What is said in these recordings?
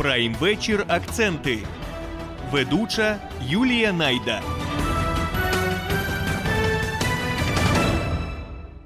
Прайм вечір акценти. Ведуча Юлія Найда.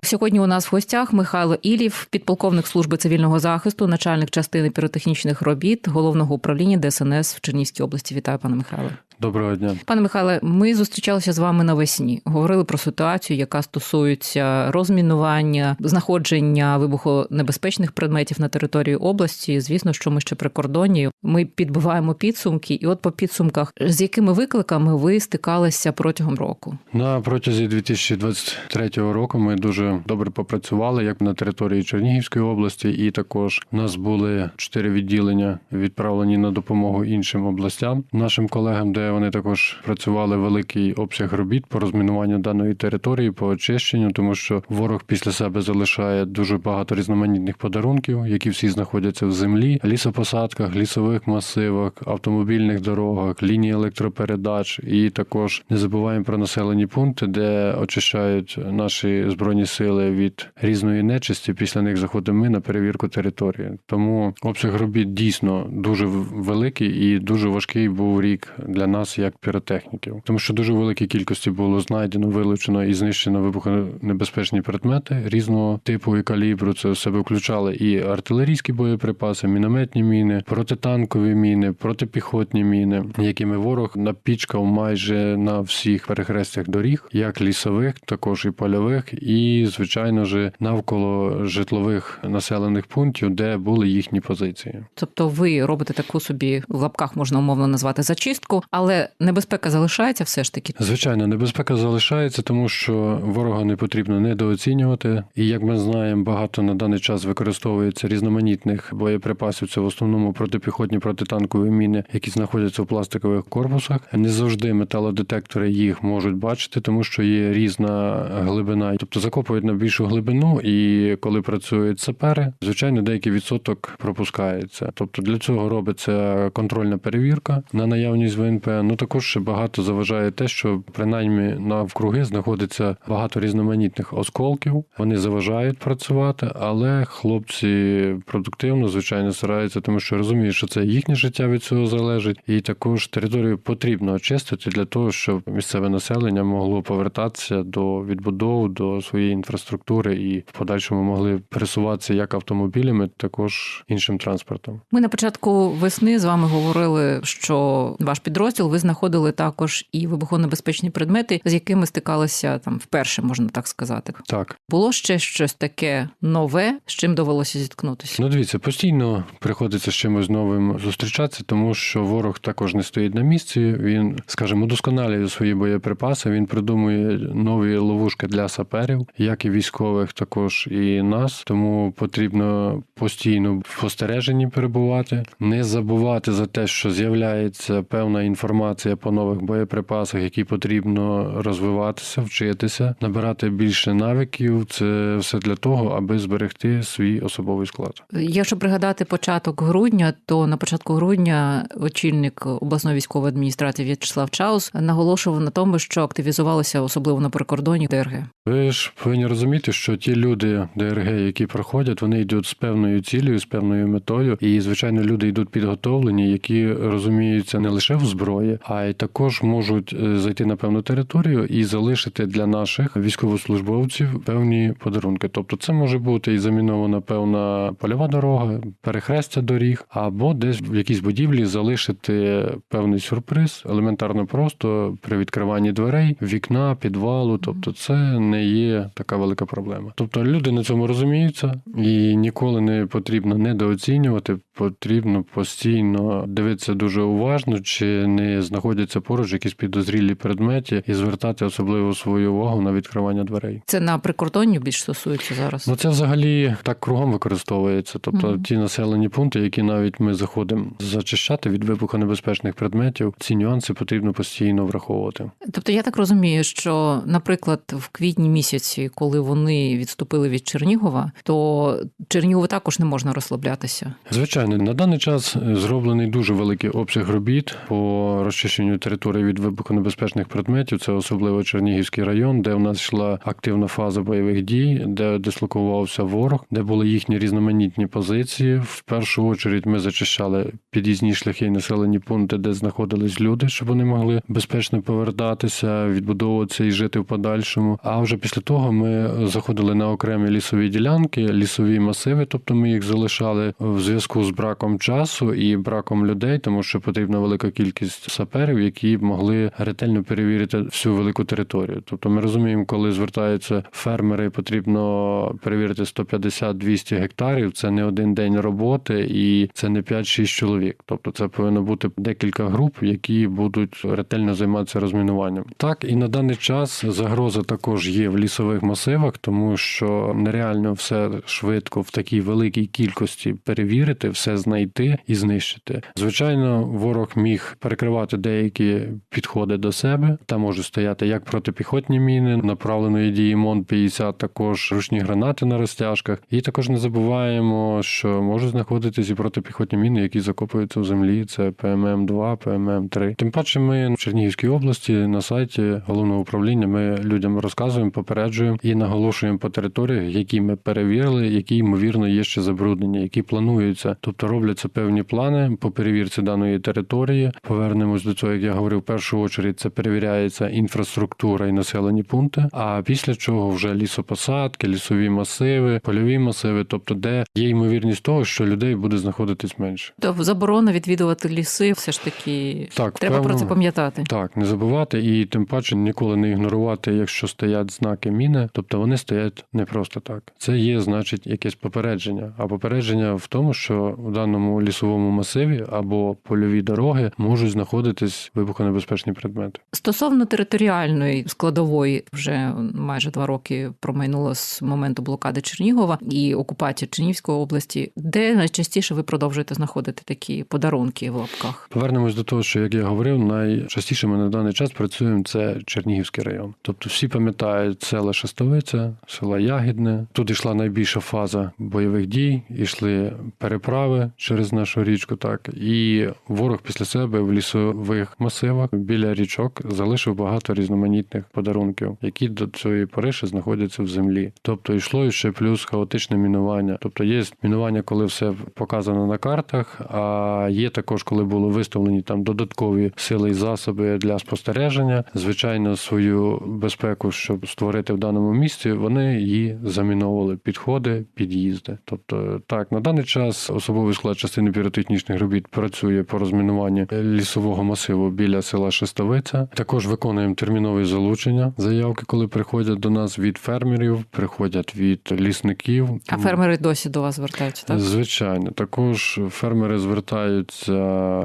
Сьогодні у нас в гостях Михайло Ілів, підполковник служби цивільного захисту, начальник частини піротехнічних робіт головного управління ДСНС в Чернівській області. Вітаю, пане Михайле. Доброго дня. Пане Михайле, ми зустрічалися з вами навесні. Говорили про ситуацію, яка стосується розмінування, знаходження вибухонебезпечних предметів на території області. Звісно, що ми ще при кордоні. Ми підбиваємо підсумки, і от по підсумках, з якими викликами ви стикалися протягом року? На протязі 2023 року ми дуже добре попрацювали як на території Чернігівської області, і також у нас були чотири відділення відправлені на допомогу іншим областям, нашим колегам, де вони також працювали великий обсяг робіт по розмінуванню даної території, по очищенню, тому що ворог після себе залишає дуже багато різноманітних подарунків, які всі знаходяться в землі, лісопосадках, лісових масивах, автомобільних дорогах, лінії електропередач, і також не забуваємо про населені пункти, де очищають наші збройні сили від різної нечисті. Після них заходимо ми на перевірку території. Тому обсяг робіт дійсно дуже великий і дуже важкий був рік для нас, як піротехніків, тому що дуже великій кількості було знайдено, вилучено і знищено вибухонебезпечні предмети різного типу і калібру. Це в себе включали і артилерійські боєприпаси, мінометні міни, протитанкові міни, протипіхотні міни, якими ворог напічкав майже на всіх перехрестях доріг, як лісових, також і польових, і звичайно ж навколо житлових населених пунктів, де були їхні позиції. Тобто, ви робите таку собі в лапках можна умовно назвати зачистку, але небезпека залишається все ж таки. Звичайно, небезпека залишається, тому що ворога не потрібно недооцінювати. І як ми знаємо, багато на даний час використовується різноманітних боєприпасів. Це в основному протипіхотні протитанкові міни, які знаходяться в пластикових корпусах. Не завжди металодетектори їх можуть бачити, тому що є різна глибина, тобто закопують на більшу глибину, і коли працюють сапери, звичайно, деякий відсоток пропускається. Тобто для цього робиться контрольна перевірка на наявність ВНП. Ну також багато заважає те, що принаймні навкруги знаходиться багато різноманітних осколків. Вони заважають працювати, але хлопці продуктивно, звичайно, стараються, тому що розуміють, що це їхнє життя від цього залежить, і також територію потрібно очистити для того, щоб місцеве населення могло повертатися до відбудов, до своєї інфраструктури і в подальшому могли пересуватися як автомобілями, також іншим транспортом. Ми на початку весни з вами говорили, що ваш підрозділ ви знаходили також і вибухонебезпечні предмети, з якими стикалися там вперше, можна так сказати. Так. Було ще щось таке нове, з чим довелося зіткнутися. Ну, дивіться, постійно приходиться з чимось новим зустрічатися, тому що ворог також не стоїть на місці. Він, скажімо, удосконалює свої боєприпаси. Він придумує нові ловушки для саперів, як і військових, також і нас. Тому потрібно постійно в спостереженні перебувати, не забувати за те, що з'являється певна інформація по нових боєприпасах, які потрібно розвиватися, вчитися, набирати більше навиків. Це все для того, аби зберегти свій особовий склад. Якщо пригадати початок грудня, то на початку грудня очільник обласної військової адміністрації В'ячеслав Чаус наголошував на тому, що активізувалися особливо на прикордоні ДРГ. Ви ж повинні розуміти, що ті люди ДРГ, які проходять, вони йдуть з певною цілею, з певною метою, і звичайно, люди йдуть підготовлені, які розуміються не лише в зброї, а й також можуть е, зайти на певну територію і залишити для наших військовослужбовців певні подарунки. Тобто, це може бути і замінована певна польова дорога, перехрестя доріг, або десь в якійсь будівлі залишити певний сюрприз, елементарно просто при відкриванні дверей, вікна, підвалу. Тобто, це не є така велика проблема. Тобто люди на цьому розуміються, і ніколи не потрібно недооцінювати. Потрібно постійно дивитися дуже уважно, чи не знаходяться поруч якісь підозрілі предмети, і звертати особливо свою увагу на відкривання дверей. Це на прикордонні більш стосується зараз. Ну це взагалі так кругом використовується. Тобто Мгм. ті населені пункти, які навіть ми заходимо зачищати від вибухонебезпечних предметів, ці нюанси потрібно постійно враховувати. Тобто я так розумію, що, наприклад, в квітні місяці, коли вони відступили від Чернігова, то Чернігову також не можна розслаблятися. Звичайно, Звичайно, на даний час е, зроблений дуже великий обсяг робіт по розчищенню території від вибухонебезпечних предметів. Це особливо Чернігівський район, де в нас йшла активна фаза бойових дій, де дислокувався ворог, де були їхні різноманітні позиції. В першу очередь ми зачищали під'їзні шляхи і населені пункти, де знаходились люди, щоб вони могли безпечно повертатися, відбудовуватися і жити в подальшому. А вже після того ми заходили на окремі лісові ділянки, лісові масиви, тобто ми їх залишали в зв'язку з браком часу і браком людей, тому що потрібна велика кількість саперів, які б могли ретельно перевірити всю велику територію. Тобто ми розуміємо, коли звертаються фермери, потрібно перевірити 150-200 гектарів. Це не один день роботи і це не 5-6 чоловік. Тобто це повинно бути декілька груп, які будуть ретельно займатися розмінуванням. Так і на даний час загроза також є в лісових масивах, тому що нереально все швидко в такій великій кількості перевірити, все знайти і знищити. Звичайно, ворог міг перекривати деякі підходи до себе. Там можуть стояти як протипіхотні міни направленої дії МОН 50 також ручні гранати на розтяжках. І також не забуваємо, що можуть знаходитись і протипіхотні міни, які закопуються в землі. Це ПММ 2 ПММ 3 Тим паче, ми в Чернігівській області на сайті головного управління ми людям розказуємо, попереджуємо і наголошуємо по територіях, які ми перевірили, які ймовірно є ще забруднення, які плануються. Тобто робляться певні плани по перевірці даної території. Повернемось до цього, як я говорив, в першу чергу це перевіряється інфраструктура і населені пункти. А після чого вже лісопосадки, лісові масиви, польові масиви, тобто де є ймовірність того, що людей буде знаходитись менше. То заборона відвідувати ліси, все ж таки Так, треба про це пам'ятати. Так, не забувати і тим паче ніколи не ігнорувати, якщо стоять знаки міни, тобто вони стоять не просто так. Це є, значить, якесь попередження. А попередження в тому, що в даному лісовому масиві або польові дороги можуть знаходитись вибухонебезпечні предмети. Стосовно територіальної складової, вже майже два роки промайнуло з моменту блокади Чернігова і окупації Чернігівської області, де найчастіше ви продовжуєте знаходити такі подарунки в лапках? Повернемось до того, що як я говорив, найчастіше ми на даний час працюємо це Чернігівський район. Тобто всі пам'ятають села Шестовиця, села Ягідне. Тут йшла найбільша фаза бойових дій, йшли переправи через нашу річку. Так і ворог після себе в лісових масивах біля річок залишив багато різноманітних подарунків, які до цієї пори знаходяться в землі. Тобто йшло ще плюс хаотичне мінування. Тобто є мінування, коли все показано на картах. А є також, коли були виставлені там додаткові сили і засоби для спостереження. Звичайно, свою безпеку, щоб створити в даному місці, вони її заміновували підходи, під'їзди. Тобто, так на даний час особовий склад частини піротехнічних робіт працює по розмінуванню лісового масиву біля села Шестовиця. Також виконуємо термінові залучення. Заявки, коли приходять до нас від фермерів, приходять від лісників. А фермери досі до вас звертаються, так? Звичайно, також фермери звертаються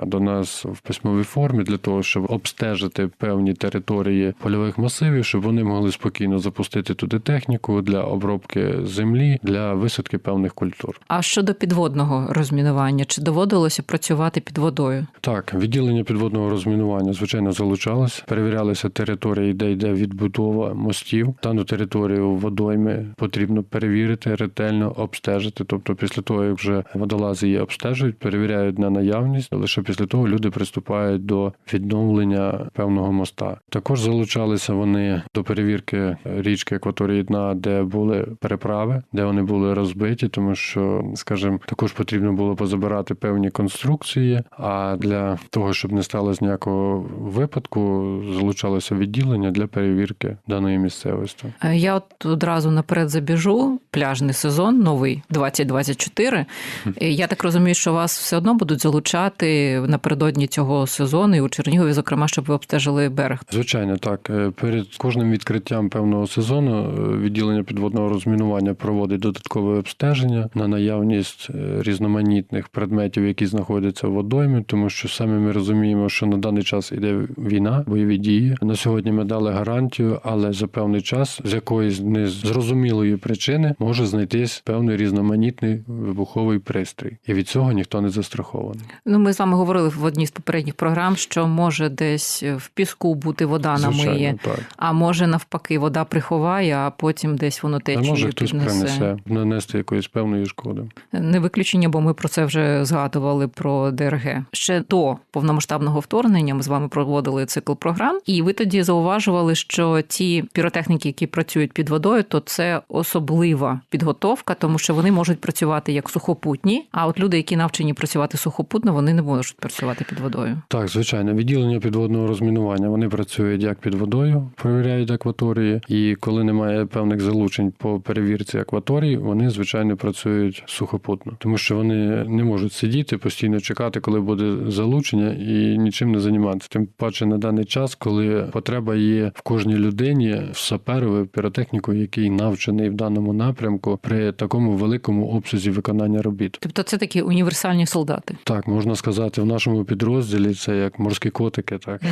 до нас в письмовій формі для того, щоб обстежити певні території польових масивів, щоб вони могли спокійно запустити туди техніку для обробки землі, для висадки певних культур. А щодо підводного розмінування, чи доводилося працювати під водою? Так, відділення підводного розмінування звичайно залучалось, перевірялися території, де йде відбудова мостів. Дану територію водойми потрібно перевірити ретельно, обстежити. Тобто, після того як вже водолази її обстежують, перевіряють на наявність. Лише після того люди приступають до відновлення певного моста. Також залучалися вони до перевірки річки акваторії дна, де були переправи, де вони були розбиті, тому що, скажімо, також потрібно було позабирати певні конструкції. А для того, щоб не сталося ніякого випадку, залучалося відділення для перевірки даної місцевості. Е, Я от одразу наперед забіжу. Пляжний сезон, новий 2024. Е, Я так розумію, що вас все одно будуть залучати напередодні цього сезону, і у Чернігові, зокрема, щоб ви обстежили берег. Звичайно, так. Е, Перед кожним відкриттям певного сезону відділення підводного розмінування проводить додаткове обстеження на наявність е, різноманітних предметів, які знаходяться в водоймі, тому що самі ми розуміємо, що на даний час іде війна, бойові дії. На сьогодні ми дали гарантію, але за певний час з якоїсь незрозумілої причини може знайтись певний різноманітний вибуховий пристрій, і від цього ніхто не застрахований. Ну, ми з вами говорили в одній з попередніх програм, що може десь в піску бути вода намиє, Звичайно, так. а може навпаки, вода приховає, а потім десь воно А може хтось піднесе. принесе нанести якоїсь певної шкоди. Не виключення, бо ми ми про це вже згадували про ДРГ. Ще до повномасштабного вторгнення ми з вами проводили цикл програм, і ви тоді зауважували, що ті піротехніки, які працюють під водою, то це особлива підготовка, тому що вони можуть працювати як сухопутні. А от люди, які навчені працювати сухопутно, вони не можуть працювати під водою. Так, звичайно, відділення підводного розмінування вони працюють як під водою, перевіряють акваторії, і коли немає певних залучень по перевірці акваторії, вони звичайно працюють сухопутно, тому що вони не можуть сидіти постійно чекати, коли буде залучення, і нічим не займатися. Тим паче на даний час, коли потреба є в кожній людині в саперові піротехніку, який навчений в даному напрямку при такому великому обсязі виконання робіт. Тобто, це такі універсальні солдати. Так, можна сказати, в нашому підрозділі це як морські котики, так.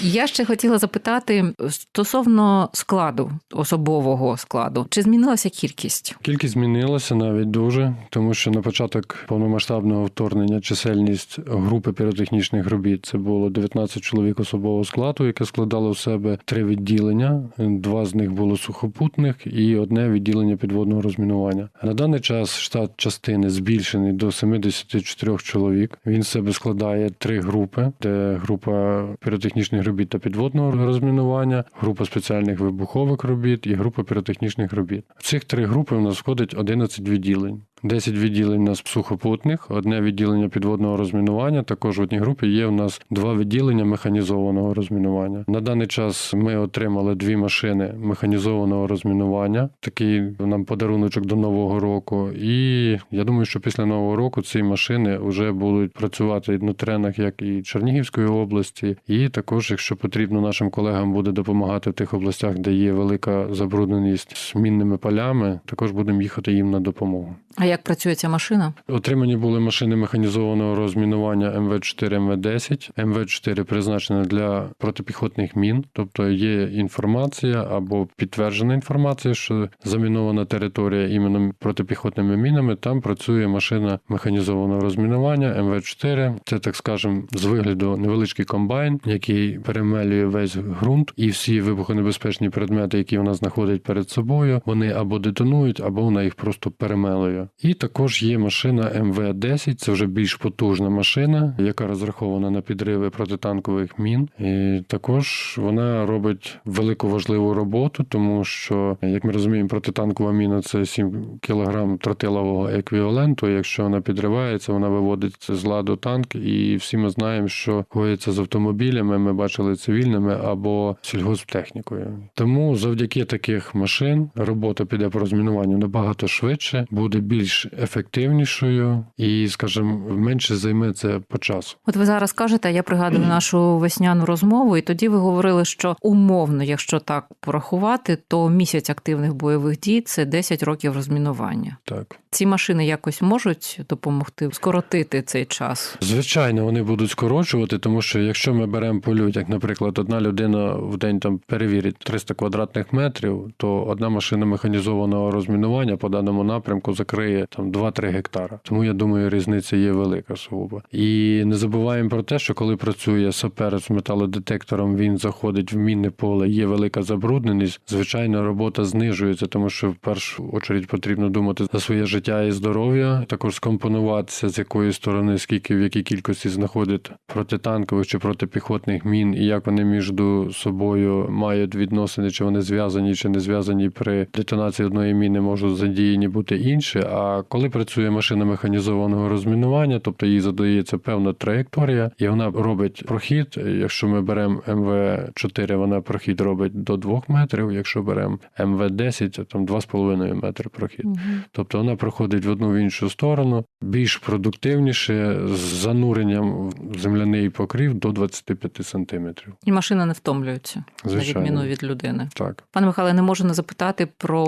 Я ще хотіла запитати стосовно складу особового складу, чи змінилася кількість? Кількість змінилася навіть дуже, тому що на початок повномасштабного вторгнення чисельність групи піротехнічних робіт це було 19 чоловік особового складу, яке складало в себе три відділення. Два з них було сухопутних і одне відділення підводного розмінування. На даний час штат частини збільшений до 74 чоловік. Він в себе складає три групи: де група піротехнічних робіт та підводного розмінування, група спеціальних вибухових робіт і група піротехнічних робіт. В цих три групи у нас входить 11 відділень. time. 10 відділень у нас сухопутних, одне відділення підводного розмінування. Також в одній групі є у нас два відділення механізованого розмінування. На даний час ми отримали дві машини механізованого розмінування. Такий нам подаруночок до нового року. І я думаю, що після нового року ці машини вже будуть працювати на теренах як і Чернігівської області, і також, якщо потрібно, нашим колегам буде допомагати в тих областях, де є велика забрудненість мінними полями. Також будемо їхати їм на допомогу. Як працює ця машина? Отримані були машини механізованого розмінування МВ4, МВ10. МВ4 призначена для протипіхотних мін, тобто є інформація або підтверджена інформація, що замінована територія іменно протипіхотними мінами. Там працює машина механізованого розмінування МВ4. Це так скажем з вигляду невеличкий комбайн, який перемелює весь ґрунт і всі вибухонебезпечні предмети, які вона знаходить перед собою, вони або детонують, або вона їх просто перемелує. І також є машина МВ-10, це вже більш потужна машина, яка розрахована на підриви протитанкових мін. І також вона робить велику важливу роботу, тому що, як ми розуміємо, протитанкова міна це 7 кг тротилового еквіваленту. Якщо вона підривається, вона виводить з ладу танк, і всі ми знаємо, що коїться з автомобілями. Ми бачили цивільними або сільгосптехнікою. Тому завдяки таких машин робота піде по розмінуванню набагато швидше, буде більш ефективнішою і, скажімо, менше займе це по часу. От ви зараз кажете, я пригадую нашу весняну розмову, і тоді ви говорили, що умовно, якщо так порахувати, то місяць активних бойових дій це 10 років розмінування. Так. Ці машини якось можуть допомогти скоротити цей час. Звичайно, вони будуть скорочувати, тому що якщо ми беремо по людях, наприклад, одна людина в день там перевірить 300 квадратних метрів, то одна машина механізованого розмінування по даному напрямку закриє там 2-3 гектара. Тому я думаю, різниця є велика сугубо. І не забуваємо про те, що коли працює сапер з металодетектором, він заходить в мінне поле, є велика забрудненість. Звичайно, робота знижується, тому що в першу очередь потрібно думати за своє життя і здоров'я, також скомпонуватися з якої сторони, скільки в якій кількості знаходить протитанкових чи протипіхотних мін, і як вони між собою мають відносини, чи вони зв'язані, чи не зв'язані при детонації одної міни, можуть задіяні бути інші. А коли працює машина механізованого розмінування, тобто їй задається певна траєкторія, і вона робить прохід. Якщо ми беремо МВ4, вона прохід робить до 2 метрів. Якщо беремо МВ10, то там 2,5 метри прохід. Угу. Тобто вона проходить в одну в іншу сторону, більш продуктивніше, з зануренням в земляний покрів до 25 сантиметрів. І машина не втомлюється, на відміну від людини. Так. Пане Михайле, не можу не запитати про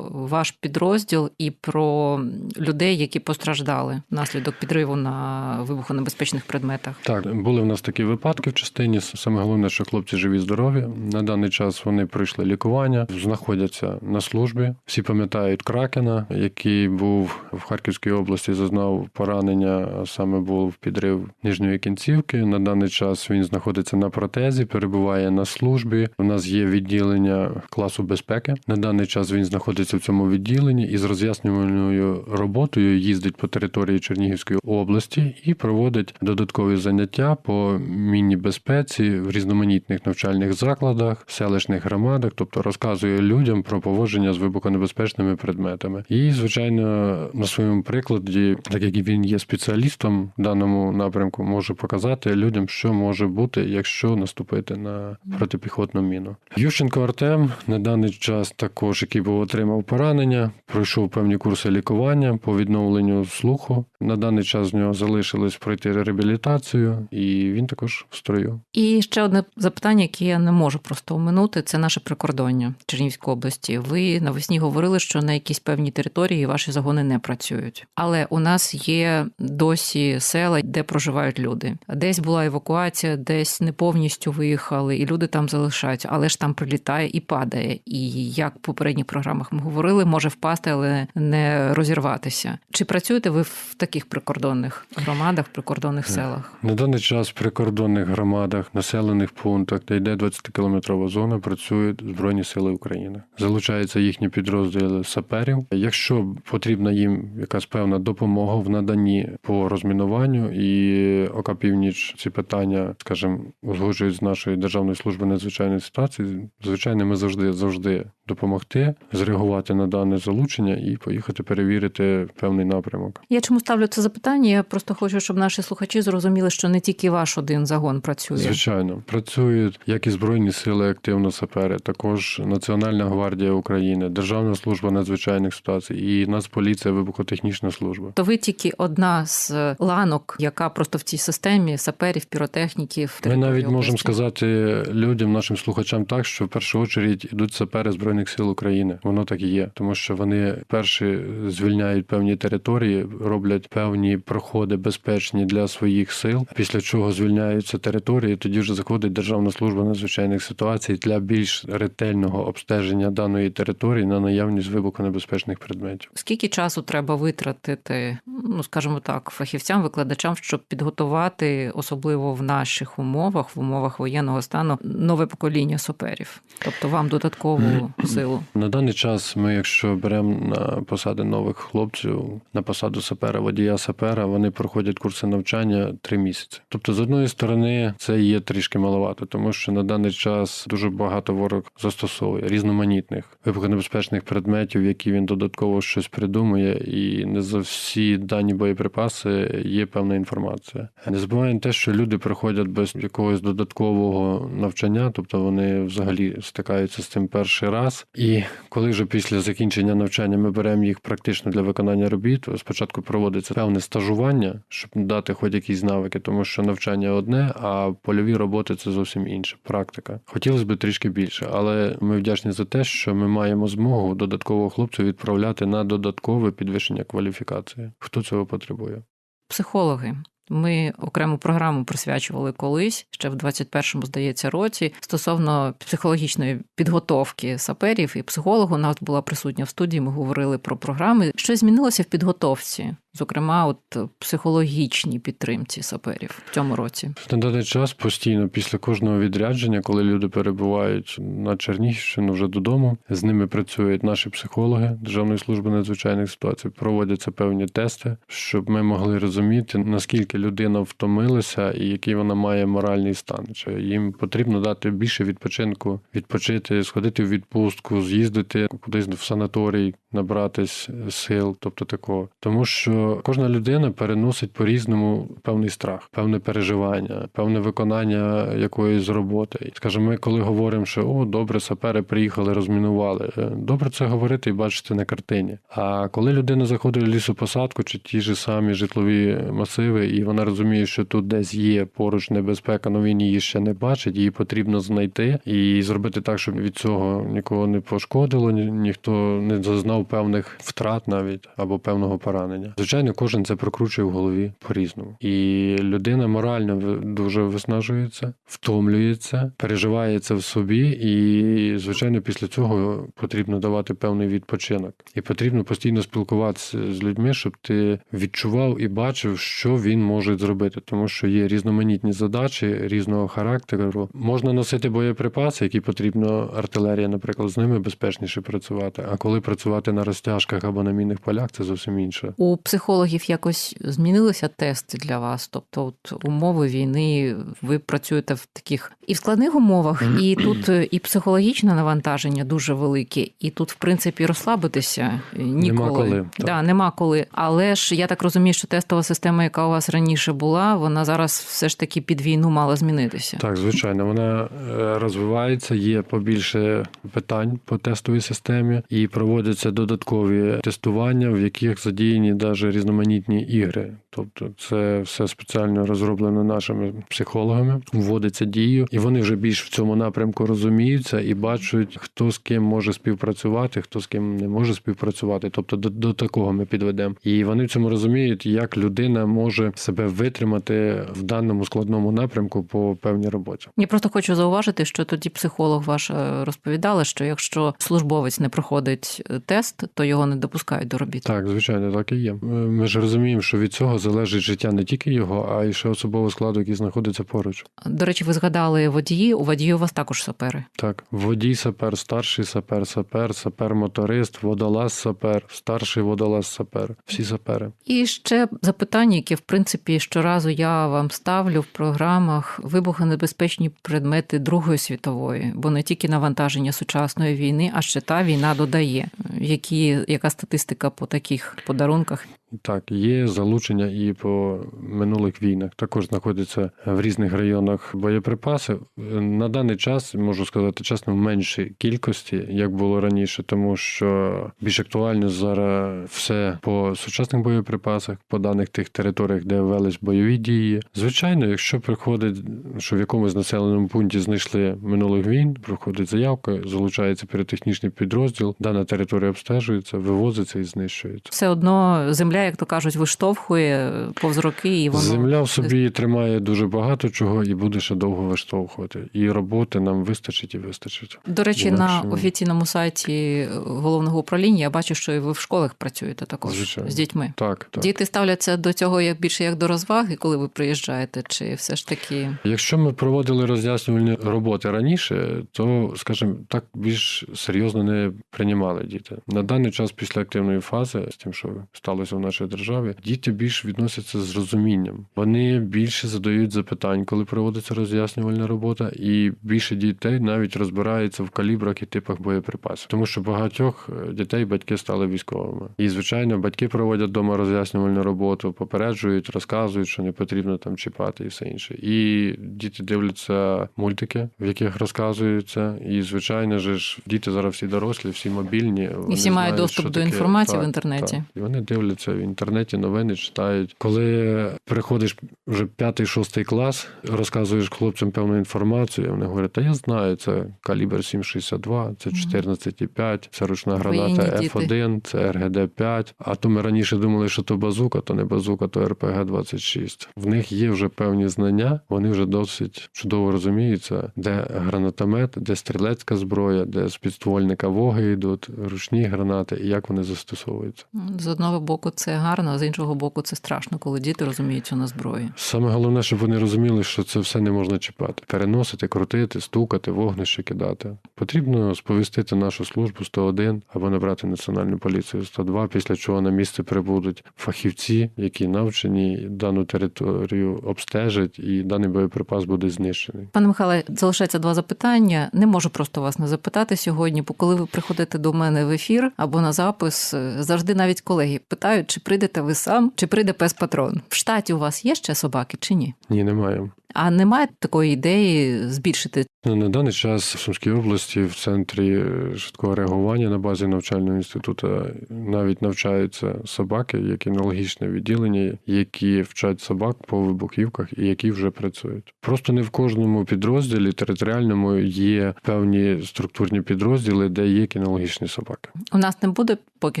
ваш підрозділ і про людей, які постраждали внаслідок підриву на вибухонебезпечних предметах. Так, були в нас такі випадки в частині. Саме головне, що хлопці живі, здорові. На даний час вони пройшли лікування, знаходяться на службі. Всі пам'ятають Кракена, який був в Харківській області, зазнав поранення, саме був підрив нижньої кінцівки. На даний час він знаходиться на протезі, перебуває на службі. У нас є відділення класу безпеки. На даний час він знаходиться в цьому відділенні і з роз'яснювальною роботою їздить по території Чернігівської області і проводить додаткові заняття по мінній безпеці в різноманітних навчальних закладах, селищних громадах, тобто розказує людям про поводження з вибухонебезпечними предметами. І, звичайно, на своєму прикладі, так як він є спеціалістом в даному напрямку, може показати людям, що може бути, якщо наступити на протипіхотну міну. Ющенко Артем на даний час також, який був отримав поранення, пройшов певні курси лікування по відновленню слуху. На даний час з нього залишилось пройти реабілітацію, і він також в строю. І ще одне запитання, яке я не можу просто оминути, це наше прикордоння Чернігівської області. Ви навесні говорили, що на якійсь певній території ваші загони не працюють. Але у нас є досі села, де проживають люди. Десь була евакуація, десь не повністю виїхали, і люди там залишаються, але ж там прилітає і падає. І як в попередніх програмах ми говорили, може впасти, але не розірватися. Чи працюєте ви в таких прикордонних громадах, прикордонних селах? На даний час в прикордонних громадах, населених пунктах, де йде 20-кілометрова зона, працюють Збройні Сили України. Залучаються їхні підрозділи саперів. Якщо потрібна їм якась певна допомога в наданні по розмінуванню, і ОК Північ ці питання, скажімо, узгоджують з нашої державної служби надзвичайної ситуації. Звичайно, ми завжди завжди допомогти, зреагувати на дане залучення і поїхати перевірити певний напрямок. Я чому ставлю це запитання? Я просто хочу, щоб наші слухачі зрозуміли, що не тільки ваш один загон працює. Звичайно, працюють як і збройні сили, активно сапери, також Національна гвардія України, Державна служба надзвичайних ситуацій і Нацполіція, вибухотехнічна служба. То ви тільки одна з ланок, яка просто в цій системі саперів, піротехніків. Ми навіть можемо сказати людям, нашим слухачам, так що в першу чергу йдуть сапери збройних сил України. Воно так і є, тому що вони перші звільняють певні території, роблять певні проходи безпечні для своїх сил. Після чого звільняються території, тоді вже заходить Державна служба надзвичайних ситуацій для більш ретельного обстеження даної території на наявність вибухонебезпечних предметів. Скільки часу треба витратити, ну скажімо так, фахівцям, викладачам, щоб підготувати, особливо в наших умовах, в умовах воєнного стану, нове покоління саперів, тобто вам додаткову силу? На даний час ми, якщо беремо на посади нових хлопців, на посаду сапера, водія сапера, вони проходять курси навчання три місяці. Тобто, з одної сторони, це є трішки маловато, тому що на даний час дуже багато ворог застосовує різноманітних вибухонебезпечних предметів, які він додатково щось придумує, і не за всі дані боєприпаси є певна інформація. Не забуваємо те, що люди приходять без якогось додаткового навчання, тобто вони взагалі стикаються з цим перший раз. І коли вже після закінчення навчання ми беремо їх практично для виконання робіт, спочатку проводиться певне стажування, щоб дати хоч якісь навики, тому що навчання одне, а польові роботи це зовсім інше. Практика. Хотілося б трішки більше, але ми вдячні за те, що ми маємо змогу додаткового хлопця відправляти на додаткове підвищення кваліфікації. Хто цього потребує? Психологи. Ми окрему програму присвячували колись ще в 21-му, здається, році стосовно психологічної підготовки саперів і психологу. У нас була присутня в студії. Ми говорили про програми. Що змінилося в підготовці, зокрема, от психологічній підтримці саперів в цьому році. На даний час постійно після кожного відрядження, коли люди перебувають на Чернігівщину вже додому, з ними працюють наші психологи Державної служби надзвичайних ситуацій, проводяться певні тести, щоб ми могли розуміти, наскільки людина втомилася і який вона має моральний стан. Чи їм потрібно дати більше відпочинку, відпочити, сходити в відпустку, з'їздити кудись в санаторій, набратись сил, тобто такого, тому що кожна людина переносить по-різному певний страх, певне переживання, певне виконання якоїсь роботи. Скажімо, ми коли говоримо, що о, добре, сапери приїхали, розмінували. Е, Добре це говорити і бачити на картині. А коли людина заходить в лісопосадку чи ті ж самі житлові масиви, і вона розуміє, що тут десь є поруч небезпека, але він її ще не бачить, її потрібно знайти і зробити так, щоб від цього нікого не пошкодило, ні- ніхто не зазнав певних втрат навіть або певного поранення. Звичайно. Звичайно, кожен це прокручує в голові по-різному. І людина морально дуже виснажується, втомлюється, переживає це в собі, і, звичайно, після цього потрібно давати певний відпочинок. І потрібно постійно спілкуватися з людьми, щоб ти відчував і бачив, що він може зробити, тому що є різноманітні задачі різного характеру. Можна носити боєприпаси, які потрібно артилерія, наприклад, з ними безпечніше працювати. А коли працювати на розтяжках або на мінних полях, це зовсім інше. У психологів якось змінилися тести для вас? Тобто, от умови війни, ви працюєте в таких і в складних умовах, і тут е, і психологічне навантаження дуже велике, і тут, в принципі, розслабитися е, ніколи. коли, так. Да, нема коли. Але ж я так розумію, що тестова система, яка у вас раніше була, вона зараз все ж таки під війну мала змінитися. Так, звичайно, вона е, розвивається, є побільше питань по тестовій системі, і проводяться додаткові тестування, в яких задіяні навіть різноманітні ігри. Тобто, це все спеціально розроблено нашими психологами, вводиться дію, і вони вже більш в цьому напрямку розуміються і бачать, хто з ким може співпрацювати, хто з ким не може співпрацювати. Тобто до, до такого ми підведемо. І вони в цьому розуміють, як людина може себе витримати в даному складному напрямку по певній роботі. Я просто хочу зауважити, що тоді психолог ваш е, розповідала, що якщо службовець не проходить е, тест, то його не допускають до робіт. Так, звичайно, так і є. Ми ж розуміємо, що від цього залежить життя не тільки його, а й ще особового складу, який знаходиться поруч. До речі, ви згадали водії. У водії у вас також сапери. Так, водій сапер, старший сапер, сапер, сапер-моторист, водолаз сапер, старший водолаз сапер. Всі сапери. І ще запитання, яке в принципі щоразу я вам ставлю в програмах вибухонебезпечні предмети Другої світової, бо не тільки навантаження сучасної війни, а ще та війна додає. Які яка статистика по таких подарунках? Так, є залучення і по минулих війнах. Також знаходяться в різних районах боєприпаси. На даний час можу сказати чесно, в меншій кількості, як було раніше, тому що більш актуально зараз все по сучасних боєприпасах, по даних тих територіях, де велись бойові дії. Звичайно, якщо приходить, що в якомусь населеному пункті знайшли минулих війн, приходить заявка, залучається піротехнічний підрозділ, дана територія обстежується, вивозиться і знищується. Все одно земля, як то кажуть, виштовхує повз роки, і воно Земля в собі тримає дуже багато чого і буде ще довго виштовхувати. І роботи нам вистачить і вистачить. До речі, Інакше на офіційному сайті головного управління я бачу, що і ви в школах працюєте також Звичайно. з дітьми. Так, так. Діти ставляться до цього як більше як до розваги, коли ви приїжджаєте, чи все ж таки Якщо ми проводили роз'яснювальні роботи раніше, то, скажімо, так більш серйозно не приймали діти. На даний час, після активної фази, з тим, що сталося в нашій державі, діти більш відносяться з розумінням. Вони більше задають запитань, коли проводиться роз'яснювальна робота, і більше дітей навіть розбираються в калібрах і типах боєприпасів, тому що багатьох е, дітей батьки стали військовими. І звичайно, батьки проводять вдома роз'яснювальну роботу, попереджують, розказують, що не потрібно там чіпати і все інше. І діти дивляться мультики, в яких розказуються. І звичайно ж, діти зараз всі дорослі, всі мобільні. Вони всі мають знають, доступ до таке. інформації в інтернеті. так. І вони дивляться в інтернеті, новини читають. Коли приходиш вже п'ятий, шостий клас, розказуєш хлопцям певну інформацію, вони говорять, та я знаю, це калібр 7,62, це 14,5, це ручна граната діти. F1, це РГД-5. А то ми раніше думали, що то базука, то не базука, то РПГ-26. В них є вже певні знання, вони вже досить чудово розуміються, де гранатомет, де стрілецька зброя, де з підствольника воги йдуть, ручні гранати і як вони застосовуються. з одного боку це гарно, а з іншого боку, це страшно, коли діти розуміються на зброї. Саме головне, щоб вони розуміли, що це все не можна чіпати. Переносити, крутити, стукати, вогнище кидати. Потрібно сповістити нашу службу 101 або набрати національну поліцію 102, після чого на місце прибудуть фахівці, які навчені дану територію обстежать, і даний боєприпас буде знищений. Пане Михайле, залишається два запитання. Не можу просто вас не запитати сьогодні, бо коли ви приходите до мене в ефір або на запис, завжди навіть колеги питають, чи прийдете ви сам, чи прийде пес патрон. В штаті у вас є ще собаки чи ні? Ні, немає. А немає такої ідеї збільшити Ну, На даний час в Сумській області в центрі швидкого реагування на базі навчального інституту навіть навчаються собаки, які аналогічне відділення, які вчать собак по вибухівках і які вже працюють. Просто не в кожному підрозділі територіальному є певні структурні підрозділи, де є кінологічні собаки. у нас не буде поки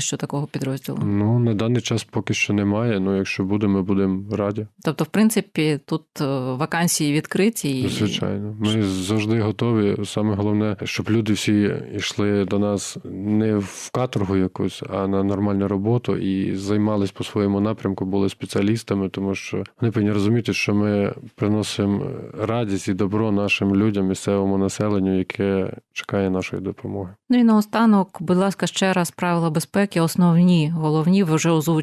що такого підрозділу. Ну на даний час. поки що немає. Ну якщо буде, ми будемо раді. Тобто, в принципі, тут е, вакансії відкриті. І... Звичайно, ми завжди готові. Саме головне, щоб люди всі йшли до нас не в каторгу якусь, а на нормальну роботу і займались по своєму напрямку, були спеціалістами, тому що вони повинні розуміти, що ми приносимо радість і добро нашим людям, місцевому населенню, яке чекає нашої допомоги. Ну і наостанок, будь ласка, ще раз правила безпеки, основні, головні, ви вже озвучили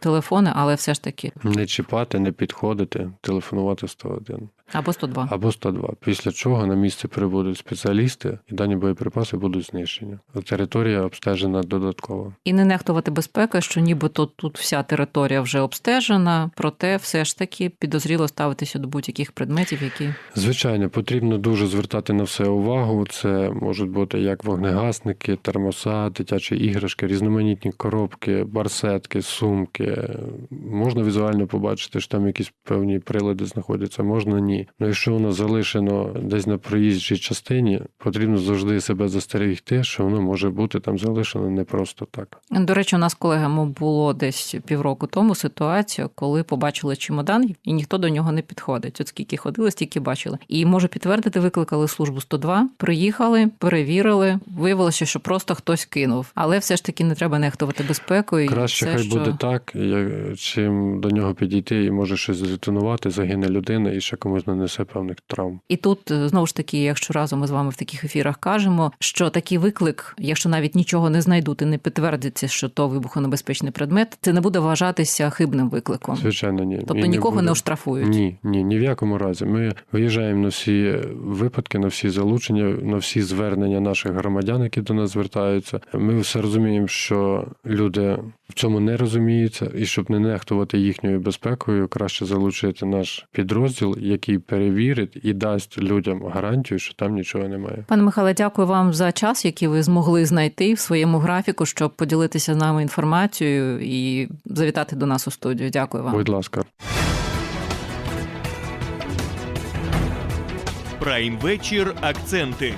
телефони, але все ж таки. Не чіпати, не підходити, телефонувати 101 або 102. або 102. Після чого на місце прибудуть спеціалісти, і дані боєприпаси будуть знищені. Територія обстежена додатково. І не нехтувати безпекою, що нібито тут вся територія вже обстежена, проте все ж таки підозріло ставитися до будь-яких предметів, які Звичайно, потрібно дуже звертати на все увагу. Це можуть бути як вогнегасники, термоса, дитячі іграшки, різноманітні коробки, барсетки, сумки. Можна візуально побачити, що там якісь певні прилади знаходяться, можна ні. Ну якщо воно залишено десь на проїжджій частині, потрібно завжди себе застерегти, що воно може бути там залишено не просто так. До речі, у нас колегами було десь півроку тому ситуація, коли побачили чемодан, і ніхто до нього не підходить. От скільки ходили, стільки бачили. І можу підтвердити, викликали службу 102, приїхали, перевірили. Виявилося, що просто хтось кинув. Але все ж таки не треба нехтувати безпекою. Краще все, хай що... буде так, як, чим до нього підійти і може щось здетонувати, загине людина і ще комусь нанесе певних травм. І тут е, знову ж таки, якщо разом ми з вами в таких ефірах кажемо, що такий виклик, якщо навіть нічого не знайдуть і не підтвердиться, що то вибухонебезпечний предмет, це не буде вважатися хибним викликом. Звичайно, ні. Тобто І нікого не буде. оштрафують. Ні, ні, ні в якому разі. Ми виїжджаємо на всі випадки, на всі залучення, на всі звернення наших громадян, які до нас звертаються. Ми все розуміємо, що люди в цьому не розуміються, і щоб не нехтувати їхньою безпекою, краще залучити наш підрозділ, який перевірить і дасть людям гарантію, що там нічого немає. Пане Михайле, дякую вам за час, який ви змогли знайти в своєму графіку, щоб поділитися з нами інформацією і завітати до нас у студію. Дякую вам. Будь ласка. Прайм вечір. Акценти.